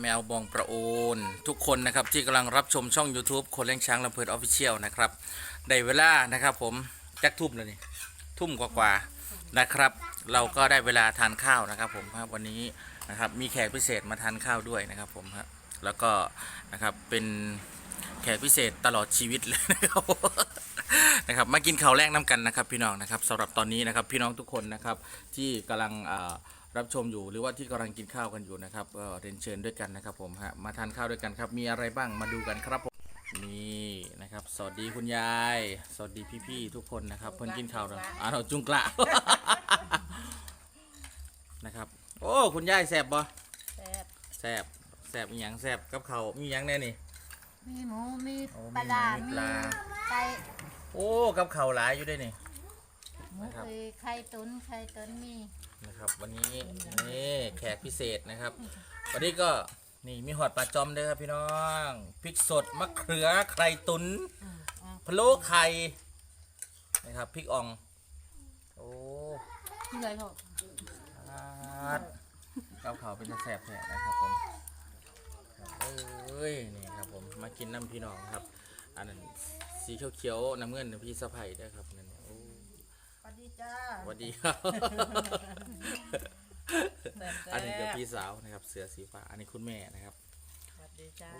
แมวบองประโอนทุกคนนะครับที่กำลังรับชมช่อง YouTube คนเลี้ยงช้างลำเพลินออฟฟิเชียลนะครับได้เวลานะครับผมจักทุ่มแล้วนี่ทุ่มกว่าๆนะครับ เราก็ได้เวลาทานข้าวนะครับผมครับวันนี้นะครับมีแขกพิเศษมาทานข้าวด้วยนะครับผมครับแล้วก็นะครับเป็นแขกพิเศษตลอดชีวิตเลยนะครับนะครับมากินข้าวแรกน้ำกันนะครับพี่น้องนะครับสำหรับตอนนี้นะครับพี่น้องทุกคนนะครับที่กำลังอ่า รับชมอยู่หรือว่าที่กำลังกินข้าวกันอยู่นะครับก็เรียนเชิญด้วยกันนะครับผมฮะมาทานข้าวด้วยกันครับมีอะไรบ้างมาดูกันครับผมนี่นะครับ สวัสดีคุณยาย สวัสดีพี่ๆทุกคนนะครับ เพิ่นกินข้าวแล้วอ่าเราจุงกละนะครับ โอ้คุณยายแสบบ่แซ่บแสบแสบมีหยังแสบกับเขาวมีหยังแน่นี่มีหมูมีโอ้มีปลาร้าหมูมีมีปลาไก่โอ้กับเขาวหลายอยู่ด้วยนี่ หมูนะครับ คือไข่ตุ๋นไข่ตุ๋นมี นะครับ วันนี้นี่แขกพิเศษนะครับ วันนี้ก็นี่มีหอดปลาจอมด้วยครับพี่น้องพริกสดมะเขือไข่ตุนพะโล้ไข่นะครับพริกอ่องโอ้ใหญ่หกอาดกับเขาวเป็นแสบแท้นะครับผมเอ้ยนี่ครับผมมากินน้ำพี่น้องครับ อันนั้นสีเขียวๆน้ำเงินพี่สะไผ่ด้วยครับนั่นเนี่ยโอ้ สวัสดี จ้าสวัสดีครับ อันนี้ก็พี่สาวนะครับ เสือสีฟ้า อันนี้คุณแม่นะครับ สวัสดีจ้า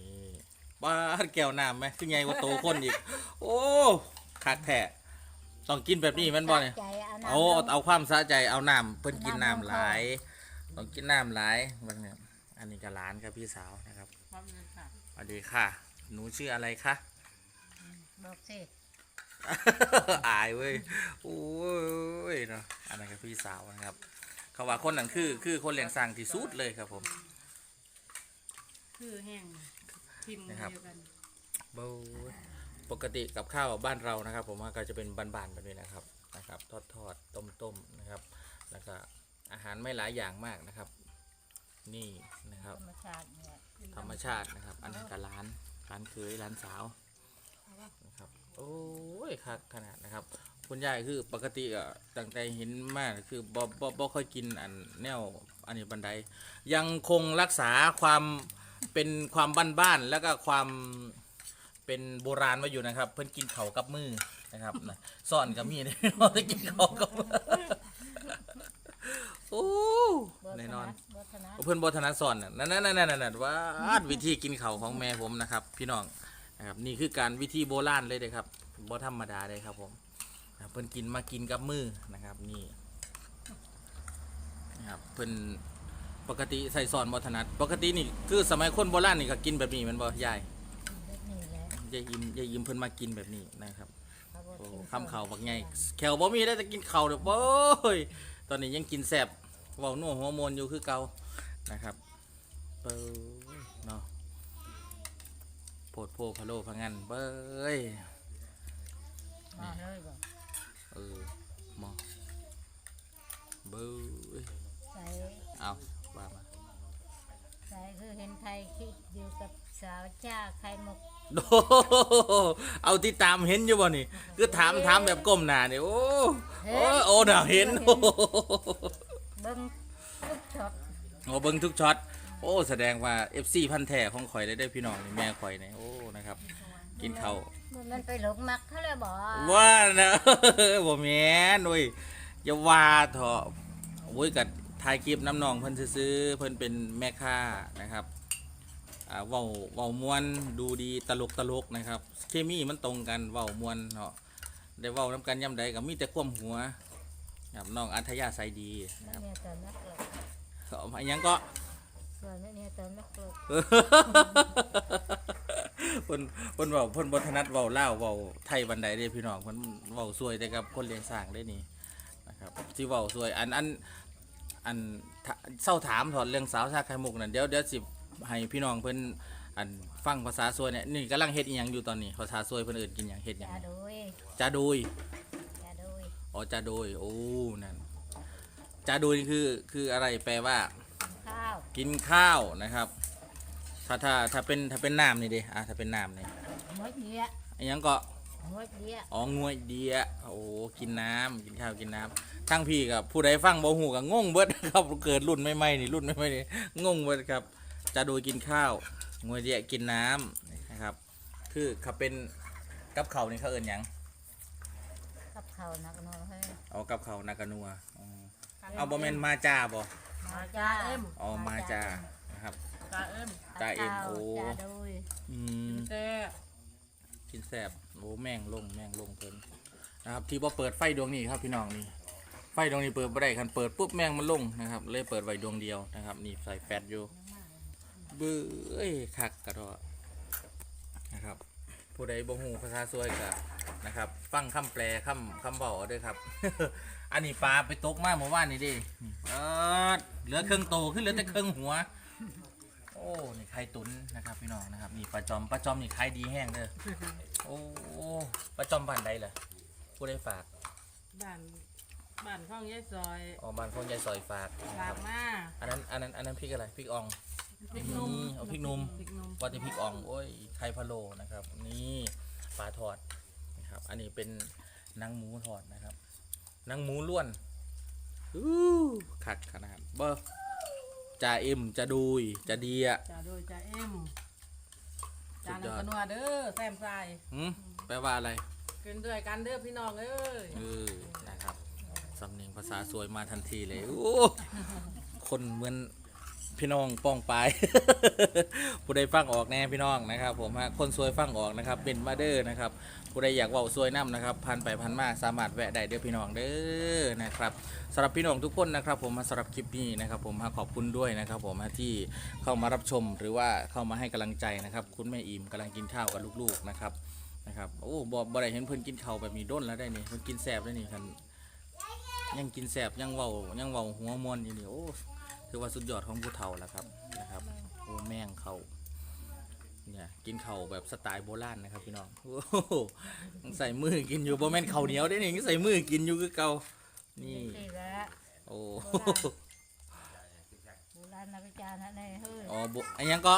นี่บ้านแก้วน้ำไหมคือไงว่าโตคนอีก โอ้คักแท้ต้องกินแบบนี้แมันบ่เนี่ยใจเอาน้ำเอาลงเอาความสะใจเอาน้ำเพิ่นกินน้ำลงน้ำหลาย ต้องกินน้ำหลายบางเนี่ยอันนี้ก็หลานครับพี่สาวนะครับครับเลยค่ะสวัสดีค่ะ หนูชื่ออะไรคะบอกสิ อายเว้ยโอ้ยเนาะอันนั้นก็พี่สาวนะครับ เขาว่าคนนั้นคือ คือคนเลี้ยงสร้างที่สุดเลยครับ ผมคือแห้งพิมพ์นะครับเดียวกันเบ้าปกติกับข้าวบ้านเรานะครับ ผมว่าก็จะเป็นบานๆแบบนี้นะครับนะครับ ทอดทอดต้มต้มๆนะครับ แล้วก็อาหารไม่หลายอย่างมากนะครับ นี่นะครับ ธรรมชาติเนี่ยธรรมชาตินะครับ อันนี้ก็ร้านร้านเคยร้านสาวนะครับ โอ้ยคักขนาดนะครับ คุณยายคือปกติอะตั้งแต่เห็นมาคือบ่บ่บ่ค่อยกินอันแนวอันนี้บันได ยังคงรักษาความเป็นความบ้านๆแล้วก็ความเป็นโบราณไว้อยู่นะครับ เพิ่นกินเขาวกับมือนะครับนะซ่อนกับมีดเราจะกินเขาวกับมือโอ้บัวแน่นอนบัวธนะเพื่อนบทนัดสอนน่ะนั่นนั่นนั่นนั่นว่าดวิธีกินเขาวของแม่ผมนะครับ พี่น้อง นะครับนี่คือการวิธีโบราณเลยเลยครับบ่ธรรมดาเลยครับผมนะครับเพิ่นกินมากินกับมือนะครับนี่นะครับเพิ่นปกติใส่ซอนบ่ถนัดปกตินี่คือสมัยคนโบราณนี่ก็กินแบบนี้แมันบ่ยายแบบนี่แหละยายยิมยายยิมเพิ่นมากินแบบนี้นะครับเขาบอกโอ้กินคำเขาบักไงแขวบ่มีได้แต่กินเข่าวเด้อโอ้ยตอนนี้ยังกินแซ่บเว้านัวหัวโมนอยู่คือเก่านะครับเบ้ยเนาะ โพดโพพะโลพะงันเบ้ยมาเลยบอกเออมอเบ้ยใส่เอาว่ามาใส่คือเห็นไทยคิดอยู่กับสาวจ้าไข่มุกโดเอาที่ตามเห็นอยู่บ่นี่คือถามถามแบบก้มหน้านี่โอ้โอ้โอ้น่าเห็นโอ้เบิ้งทุกช็อตโอ้เบิ่งทุกช็อต โอ้แสดงว่า FC พันธุ์แท้ของข่อยได้ได้อพี่น้องนี่แม่ข่อยนี่โอ้นะครับ กินข้าวมันไปหลงมักเขาเลยบอกว่านะ บ่แม่นโอ้ยอย่าว่าเถอะโอ้ยกัถ่ายคลิปน้ำนองเพิ่นซื้อๆเพิ่นเป็นแม่ค้านะครับอ่าเว้าเว้ามวนดูดีตลกตลกนะครับ เคมีมันตรงกันเว้ามวนเนาะได้เว้านํกันย่ำใดก็มีแต่ความหัวครับน้องอัธยาศัยดีนะครับเนี่ยตอนนักเลยเอามาอิหยังก็ ส่วนเนี่ยตอนนักเลยเพิ่นเพิ่นเว้าเพิ่นบ่ถนัดเว้าลาวเว้าไทยบันไดเด้พี่น้องเพิ่นเว้าซวยแต่กับคนเลี้ยงสร้างได้นี่นะครับที่เว้าซวยอันอันอันเศร้าถามถอดเรื่องสาวชาไข่มุกนั่นเดี๋ยวเดี๋ยวสิให้พี่น้องเพิ่นอันฟังภาษาซวยเนี่ยนี่กำลังเฮ็ดอีหยังอยู่ตอนนี้ภาษาซวยเพิ่นเอิ้นกินหยังเฮ็ดหยังจ้าโดยจาโดยจ้าโดยอ๋อจาโดยโอ้นั่นจาโดยนี่คือคืออะไรแปลว่า ข้าวกินข้าวนะครับ ถ้าถ้าถ้าเป็นถ้าเป็นน้ำนี่ดิอะถ้าเป็นน้ำนี่หมดเดียอันยังก็หมดเดียอ๋องวยเดียโอ้กินน้ำกินข้าวกินน้ำทั้งพี่กับผู้ใดฟังบ่หูกับงงเบิดครับเกิดรุ่นใหม่ๆนี่รุ่นใหม่ๆนี่งงเบิดครับ จะโดยกินข้าวงวยเดียกินน้ำนะครับ คือเขาเป็นกับเขาวนี่เขาเอินหยังกับเขานักเนาะเฮ้ยเอากับเขาวนากานัวอ๋อเอาบอแมนมาจ้าบอ มาจ้าเอ็มอ๋อมาจ้านะครับตาเอ็มจ้าเอ็มโอ้จ้าโดยอืมแต่กินแสบโอ้แม่งลงแม่งลงเพิ่นนะครับที่พอเปิดไฟดวงนี้ครับพี่น้องนี่ไฟดวงนี้เปิดไม่ได้คันเปิดปุ๊บแม่งมันลงนะครับ เลยเปิดไว้ดวงเดียวนะครับนี่ใส่แฟตอยู่เบื้อเอ้ยคักกระดอนะครับ ผู้ใดบ่ฮู้ภาษาซวยกะนะครับ ฟังคำแปลคำคำเบาเอาด้วยครับ อันนี้ปลาไปตกมาเมื่อวานนี่ดิเออเหลือครึ่งโตขึ้นเหลือแต่ครึ่งหัว โอ้นี่ไข่ตุ๋นนะครับพี่น้องนะครับนี่ปลาจอมปลาจอมนี่ขายดีแห้งเด้อโอ้ปลาจอมบ้านใดล่ะผู้ได้ฝากบ้านบ้านข้องยายซอยอ๋อบ้านพ่อยายซอยฝากนะฝาคกรับมาอันนั้นอันนั้นอันนั้นพริกอะไรพริกอ่อง พริกหนุ่มนี่เอาพริกหนุ่ม พริกหนุ่มว่าจะพริกอ่องโอ้ยไข่พะโล้นะครับ นี่ปลาทอดนะครับ อันนี้เป็นหนังหมูทอดนะครับ หนังหมูล้วนอู้ขัดขนาดเบอร์จ่าเอ็มจะดุยจะดีอะจ่าโดยจ่าเอ็มสุจ่าดยอดนักนัวเด้อแซมทรายหืมแปลว่าอะไรกินด้วยกันเด้อพี่น้องเอ้ยเออนะครับสำเนียงภาษาสวยมาทันทีเลยโอ้คนเหมือน พี่น้องป้องปลาย ผู้ใดฟังออกแน่พี่น้องนะครับ ผมฮะคนสวยฟังออกนะครับเป็นมาเดอร์นะครับผู้ใดอยากเว่าสวยน้ำนะครับพันไปพันมาสามารถแวะได้เด้อพี่น้องเด้อนะครับสำหรับพี่น้องทุกคนนะครับ ผมสำหรับคลิปนี้นะครับ ผมขอบคุณด้วยนะครับ ผมที่เข้ามารับชมหรือว่าเข้ามาให้กำลังใจนะครับ คุณแม่อิ่มกำลังกินข้าวกับลูกๆนะครับนะครับโอ้บ่บ่ได้เห็นเพิ่นกินข้าวแบบนี้ด้นแล้วได้นี่เพิ่นกินแซ่บได้นี่คันยังกินแซ่บยังเว้ายังเว้าหัวมวนอยู่นี่โอ้ ถือว่าสุดยอดของผู้เฒ่าแล้วครับนะครับโอ้แม่งเขาเนี่ยกินข้าวแบบสไตล์โบราณนะครับ พี่น้องโอ้โหใส่มือกินอยู่บ่แม่นข้าวเหนียวได้นี่ใส่มือกินอยู่คือเก่านี่นี่แหละโอ้โบราณนักวิจารณ์นะเนี่ยเฮ้ยอ๋อโบอันยังก็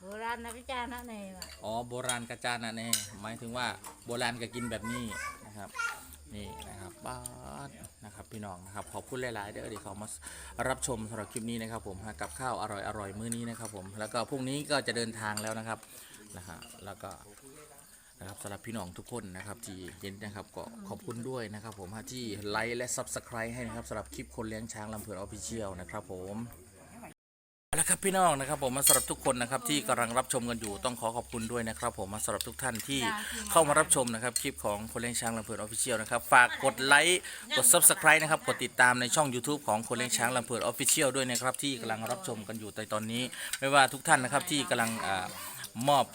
โบราณนักวิจารณ์นะเนี่ยว่ะอ๋อโบราณกระจานนะเนี่ยหมายถึงว่าโบราณก็กินแบบนี้นะครับ นี่นะครับบ้านนะครับพี่น้องนะครับขอบคุณหลายๆเด้อที่เขามารับชมสำหรับคลิปนี้นะครับผมกับข้าวอร่อยอร่อยๆมื้อนี้นะครับผมแล้วก็พรุ่งนี้ก็จะเดินทางแล้วนะครับนะฮะแล้วก็นะครับสำหรับพี่น้องทุกคนนะครับที่เห็นนะครับก็ขอบคุณด้วยนะครับผมที่ไลค์และ Subscribe ให้นะครับสำหรับคลิปคนเลี้ยงช้างลำเพลินออฟฟิเชียลนะครับผม เอาละครับพี่น้องนะครับผมมาสำหรับทุกคนนะครับที่กำลังรับชมกันอยู่ต้องขอขอบคุณด้วยนะครับ ผมมาสำหรับทุกท่านที่เข้ามารับชมนะครับคลิปของคนเลี้ยงช้างลำเพลินออฟฟิเชียลนะครับฝากกดไลค์กด Subscribe นะครับกดติดตามในช่อง YouTube ของคนเลี้ยงช้างลำเพลินออฟฟิเชียลด้วยนะครับที่กำลังรับชมกันอยู่ในตอนนี้ ไม่ว่าทุกท่านนะครับที่กำลังอามอบ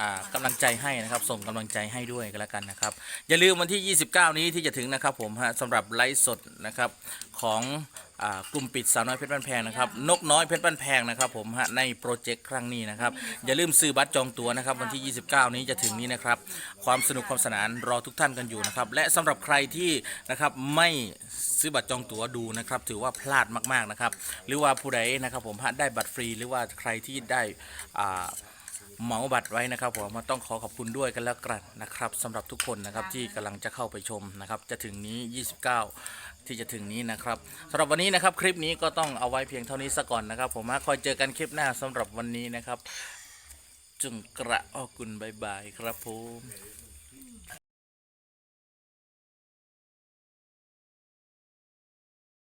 อ่ากำลังใจให้นะครับส่งกำลังใจให้ด้วยกันแล้วกันนะครับ อย่าลืมวันที่ 29 นี้ที่จะถึงนะครับผมฮะสำหรับไลฟ์สดนะครับของอ่า กลุ่มปิดสาวน้อยเพชรบ้านแพงนะครับนกน้อยเพชรบ้านแพงนะครับผมฮะในโปรเจกต์ครั้งนี้นะครับอย่าลืมซื้อบัตรจองตั๋วนะครับวันที่ 29 นี้จะถึงนี้นะครับความสนุกความสนานรอทุกท่านกันอยู่นะครับและสำหรับใครที่นะครับไม่ซื้อบัตรจองตั๋วดูนะครับถือว่าพลาดมากๆนะครับหรือว่าผู้ใดนะครับผมฮะได้บัตรฟรีหรือว่าใครที่ได้อ่า เหมาบัตรไว้นะครับผมมาต้องขอขอบคุณด้วยกันแล้วกันนะครับสำหรับทุกคนนะครับที่กำลังจะเข้าไปชมนะครับ จะถึงนี้ 29 ที่จะถึงนี้นะครับสำหรับวันนี้นะครับคลิปนี้ก็ต้องเอาไว้เพียงเท่านี้ซะก่อนนะครับ ผมมาคอยเจอกันคลิปหน้าสำหรับวันนี้นะครับ จุงกระออกุลบายบายครับผม